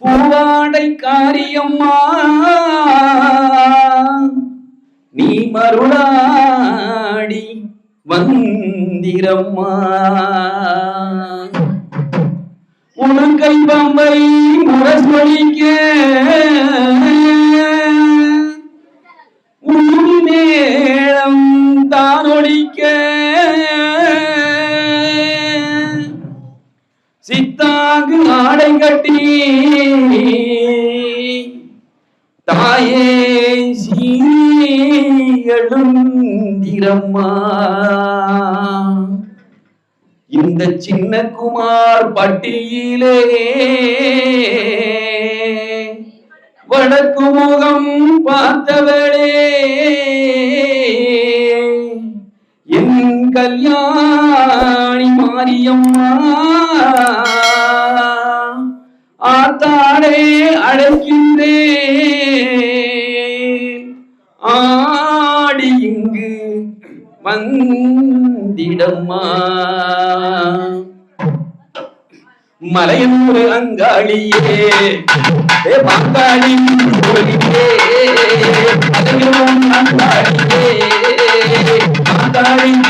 பூவாடை காரியம்மா. நீ மருளாடி வந்திரம்மா. உனக்கை பம்பை முரசொலிக்க. சித்தாங்கு ஆடை கட்டி. தாயே சீழுந்திரம்மா இந்த சின்ன குமார் பட்டியிலே வடக்கு முகம் பார்த்தவளே என் கல்யாணி மாரியம்மா. ஆடி இங்கு வந்திடம்மா. மலையனூர் அங்காளியே பாங்காளி அங்காளியே பாங்காளி.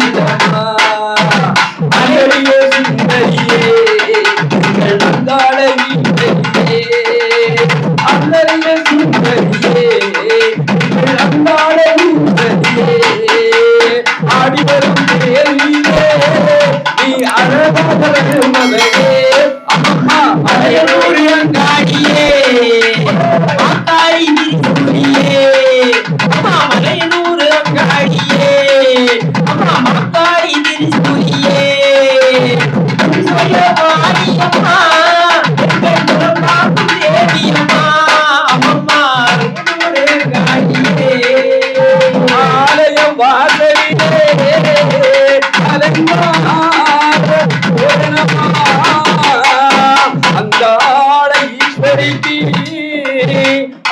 ಸಂಪೂರ್ಣ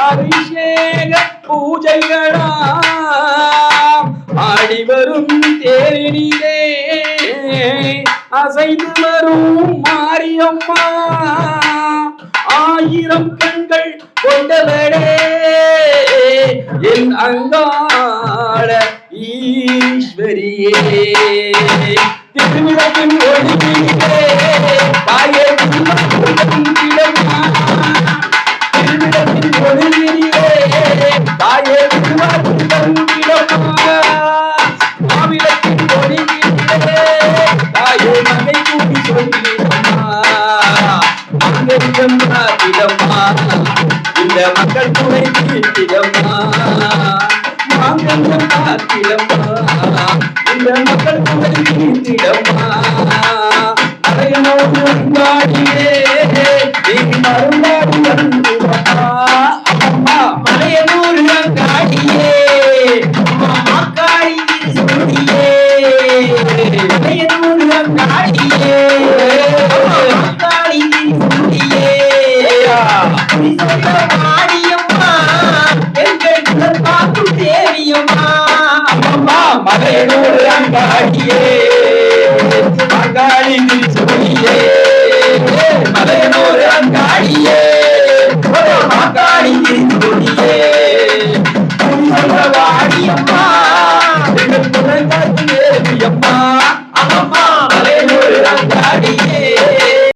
அபிஷேக பூஜைகளா ஆடி வரும் தேரினிலே. அசைந்து வரும் மாரியம்மா ஆயிரம் கண்கள் கொண்டவளே. என் அங்காள ஈஸ்வரியே. திருவிழத்தின் ஒளியிலே தாயே இந்த மக்கள் துணை தீர்த்திடம்மா மாங்கல்யம் காத்திடம்மா இந்த மக்கள் துணை தீர்த்திடம்மா அரையனோடு அங்காடியே ஆடியம்மா எங்கள் பார்க்கும் தேவியம்மா அம்மம்மா மகளூர் அங்காடியே அங்காடி